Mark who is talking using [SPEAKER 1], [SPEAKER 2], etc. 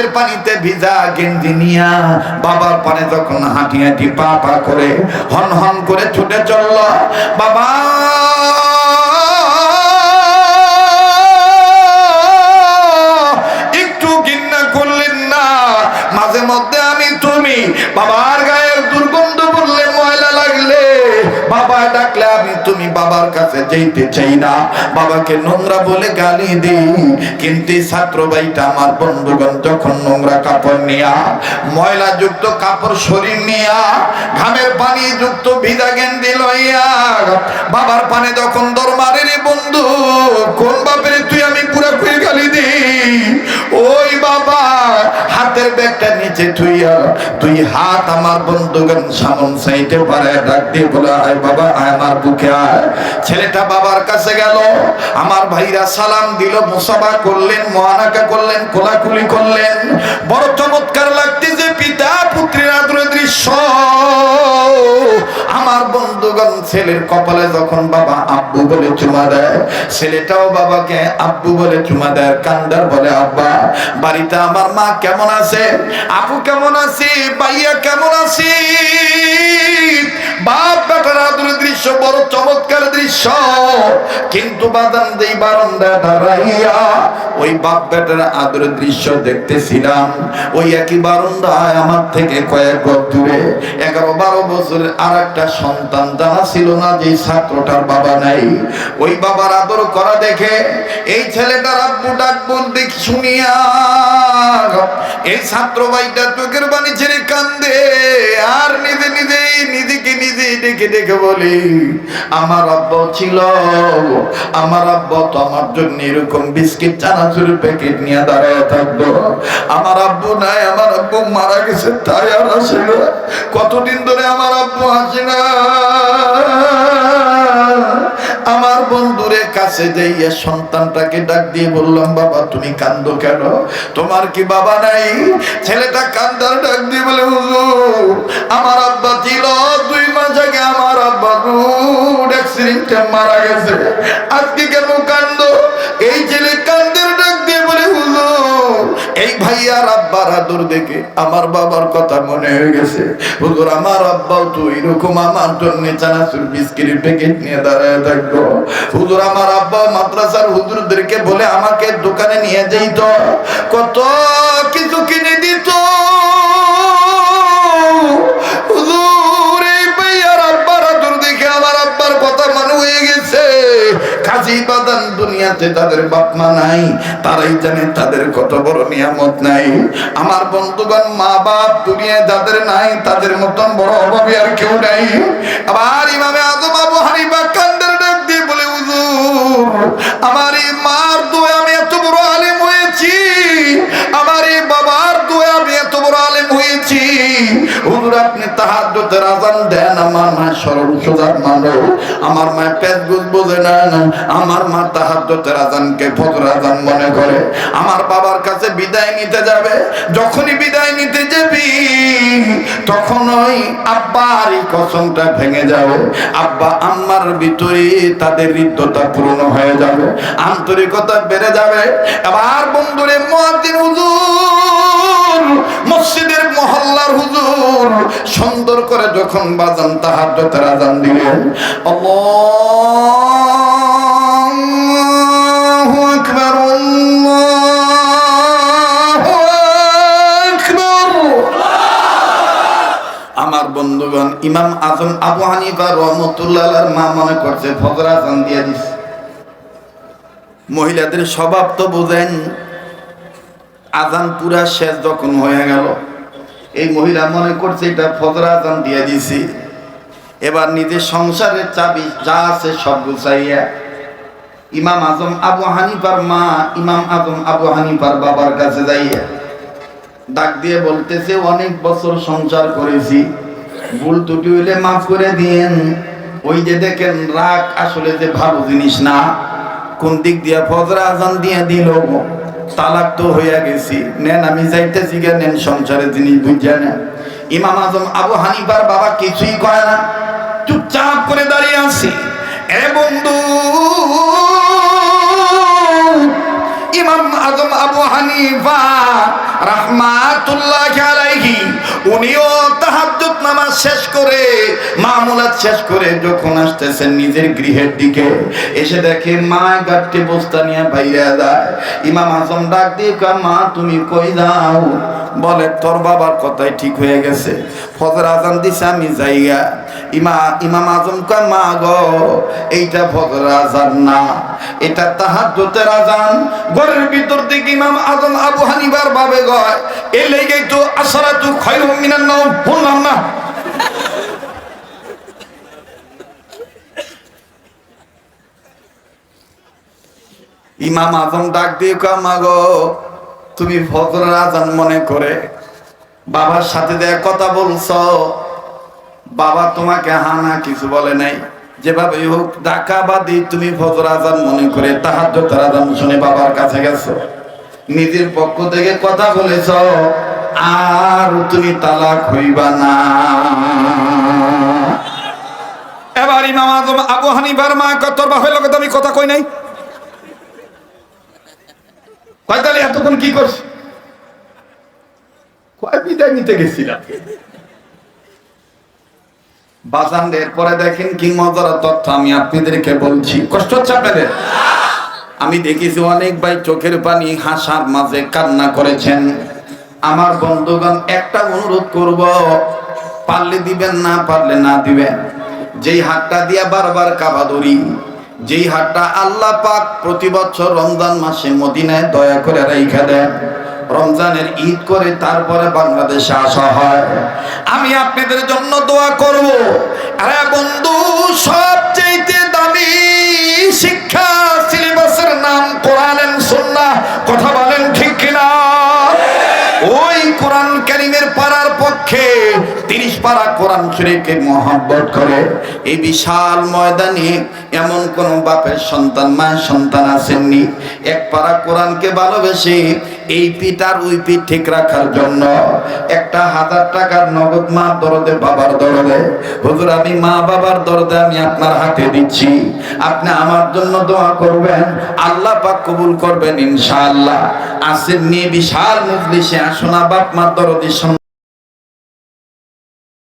[SPEAKER 1] ঘামের পানিতে ভিজা গেঞ্জি নিয়া বাবার পানে যখন হাঁটি হাঁটি পা পা করে হন হন করে ছুটে চলল, বাবা! বাবার কাছে যেতে চাই না। বাবাকে নোংরা বলে গালি দিই। কিন্তু ছাত্র ভাইটা আমার বন্ধুগণ যখন নোংরা কাপড় নিয়া, ময়লা যুক্ত কাপড় শরীর নেয়া, ঘামের পানি যুক্ত ভিজা গেন্দি লইয়া, বাবার পানে যখন দরমারে হাতের ব্যাগটা নিচে থুইয়া তুই হাত আমার বন্ধুগণ সামন সাইতে পারে ডাক দিয়ে বলে, আয় বাবা, আয় আমার বুকে আয়। ছেলেটা বাবার কাছে গেল, আমার ভাইরা সালাম দিল মুসাবা করলেন, মহানাকা করলেন, কোলাকুলি করলেন। বড় চমৎকার লাগতে যে পিতা পুত্রের আদরের দৃশ্য। আমার বন্ধুগণ ছেলের কপালে যখন বাবা আব্বু বলে চুমা দেয়, ছেলেটাও বাবাকে আব্বু বলে চুমা দেয়, কান্দার বলে, আব্বা, বাড়িতে আমার মা কেমন আছে? আপু কেমন আছে? ভাইয়া কেমন আছে? বাপ বেটার আদরের দৃশ্য, বড় চমৎকার দৃশ্য। কিন্তু বাদাম দেই বারান্দা দাঁড়াইয়া ওই বাপ বেটার আদরের দৃশ্য দেখতেছিলাম। ওই একই বারান্দায় আমার থেকে কয়েক গজ দূরে, এগারো বারো বছরের আর একটা সন্তান জানা ছিল না যে ছাত্রটার বাবা নাই। ওই বাবার আদর করা দেখে এই ছেলেটার আব্বু ডাক বলতে শুনিয়া, এই ছাত্র ভাইটা চোখের বাণী ছেড়ে কান্দে, আর নিজে নিজেই নিজেকে নিজে ডেকে ডেকে বলি, আমার আব্বা ছিল, আমার আব্বা তো আমার জন্য এরকম বিস্কিট চানাচুরের প্যাকেট নিয়ে দাঁড়ায় থাকতো। আমার আব্বু নাই, আমার আব্বু মারা গেছে, তাই আর আসে না। কতদিন ধরে আমার আব্বু আসে না। আমার বন্ধুরে কাছে যাইয়া সন্তানটাকে ডাক দিয়ে বললাম, বাবা, তুমি কান্দো কেন? তোমার কি বাবা নাই? ছেলেটা কান্দার ডাক দিয়ে বলে, হুজুর, আমার আব্বা ছিল অ্যাক্সিডেন্টে মারা গেছে। আজকে কেন কান্দ এই ছেলে কান্দের ডাক দিয়ে বলে এই দেখে আমার বাবার কথা মনে হয়ে গেছে। হুজুর, আমার আব্বাও তো এরকম আমার জন্য চানাচুর বিস্কিটের প্যাকেট নিয়ে দাঁড়ায় হুজুর, আমার আব্বা মাদ্রাসার হুজুরদেরকে বলে, আমাকে দোকানে নিয়ে যেত কত দুনিয়াতে তাদের বাপ মা নাই, তারাই জানে তাদের কত বড় নিয়ামত নাই। আমার বন্ধুগণ মা বাপ দুনিয়ায় যাদের নাই, তাদের মতন বড় অভাবী আর কেউ নাই। আবার ইমামে আজম আবু হানিফা কান্দের ডাক দিয়ে বলে, হুজুর, আমার এই মার তাহাজ্জুদের আজান দেন আমার মা মানুষ। আমার মা বোঝে না, আমার মা আজানকে ফজর আজান মনে করে। আমার বাবার কাছে বিদায় নিতে যাবে, যখনই বিদায় নিতে যাবি, তখন ওই আব্বার এই কসমটা ভেঙে যাবে। আব্বা, আম্মার ভিতরে তাদের হৃদ্যতা পূর্ণ হয়ে যাবে, আন্তরিকতা বেড়ে যাবে। এবার বন্ধুরে মুয়াজ্জিন হুজুর যখন বাজান তাহাজ্জুদের আজান দিলেন মহিলাদের স্বভাব তো বোঝেন, আজান পুরা শেষ যখন হয়ে গেল এই মহিলা মনে করছে এটা ফজর আজান দিয়ে দিছি। এবার নিজের সংসারের চাবি যা আছে সব গুছাইয়া ইমাম আজম আবু হানিফার মা, ইমাম আজম আবু হানিফার বাবার কাছে যাইয়া ডাক দিয়ে বলতেছে, অনেক বছর সংসার করেছি, ভুল ত্রুটি হইলে মাফ করে দিয়েন। ওই যে দেখেন রাগ আসলে যে ভালো জিনিস না, কোন দিক দিয়ে ফজরা আজান দিয়ে দিল। তালাক তো হইয়া গেছি। নেন, আমি যাইতে জিগা, নেন সংসারে যিনি বুঝা নেন। ইমাম আজম আবু হানিফার বাবা কিছুই করে না, চুপচাপ করে দাঁড়িয়ে আছি। এ বন্ধু আবু হানিফা রাহমাতুল্লাহ আলাইহি, উনিও তাহাজ্জুদ নামাজ শেষ করে, মামুলাত শেষ করে যখন আসতেছেন নিজের গৃহের দিকে, এসে দেখে মা গাঠটি বস্তা নিয়ে বাইরে যায়। ইমাম আজম ডাক দিয়ে মা, তুমি কই যাও? বলে, তোর বাবার কথাই ঠিক হয়ে গেছে। ফজর আজান দিছে, আমি যাইয়া ইমা, ইমাম আজম কয়, মা গো, এইটা ফজর আজান না, এটা তাহাজ্জুদের আজান। ঘরের ভিতর থেকে ইমাম আজম আবু হানিফার বাবে গয় এই লেগেই তো আসরাতু খায়রুম মিনান নাওম বললাম না। ইমাম ডাক দিয়ে কয় মা গো তুমি মনে করে বাবার সাথে দেয়া কথা বলছো। বাবা তোমাকে হানা কিছু বলে নাই। যেভাবে হোক ডাকা বাদি তুমি ফজর আজান মনে করে, তাহাজ্জুদের আজান শুনে বাবার কাছে গেছো। নিজের পক্ষ থেকে কথা বলেছ, আর তুমি তালাক হইবা না। এবার ইমাম আবু হানিফার মা কত তোর বাপের লোকে আমি কথা কই নাই? এতক্ষণ কি করছি? কয়, বিদায় নিতে গেছিলাম। বাজানদের পরে দেখেন কি মজার তথ্য আমি আপনাদেরকে বলছি। কষ্ট হচ্ছে আপনাদের? আমি দেখেছি অনেক ভাই চোখের পানি হাসার মাঝে কান্না করেছেন। আমার বন্ধুগণ, একটা অনুরোধ করব, পারলে দিবেন না, পারলে না দিবেন। যেই হাতটা দিয়া বারবার কাবা ধরি, যেই হাতটা আল্লাহ পাক প্রতি বছর রমজান মাসে মদিনায় দয়া করে রেখে দেন। রমজানের ঈদ করে তারপরে বাংলাদেশে আসা হয়। আমি আপনাদের জন্য দোয়া করব। আরে পাড়া কোরআন শরীফকে মহাব্বত করে। এই বিশাল ময়দানে এমন কোন বাপের সন্তান, মায়ের সন্তান আসেননি। এক পাড়া কোরআনকে ভালোবেসে এই পিঠ আর ওই পিঠ ঠিক রাখার জন্য একটা হাজার টাকার নগদ মা দরদে, বাবার দরদে, হুজুর, আমি মা বাবার দরদে আমি আপনার হাতে দিচ্ছি। আপনি আমার জন্য দোয়া করবেন, আল্লাহ পাক কবুল করবেন ইনশাআল্লাহ। আসেন নিয়ে বিশাল মজলিসে আসোনা বাপ মা দরদি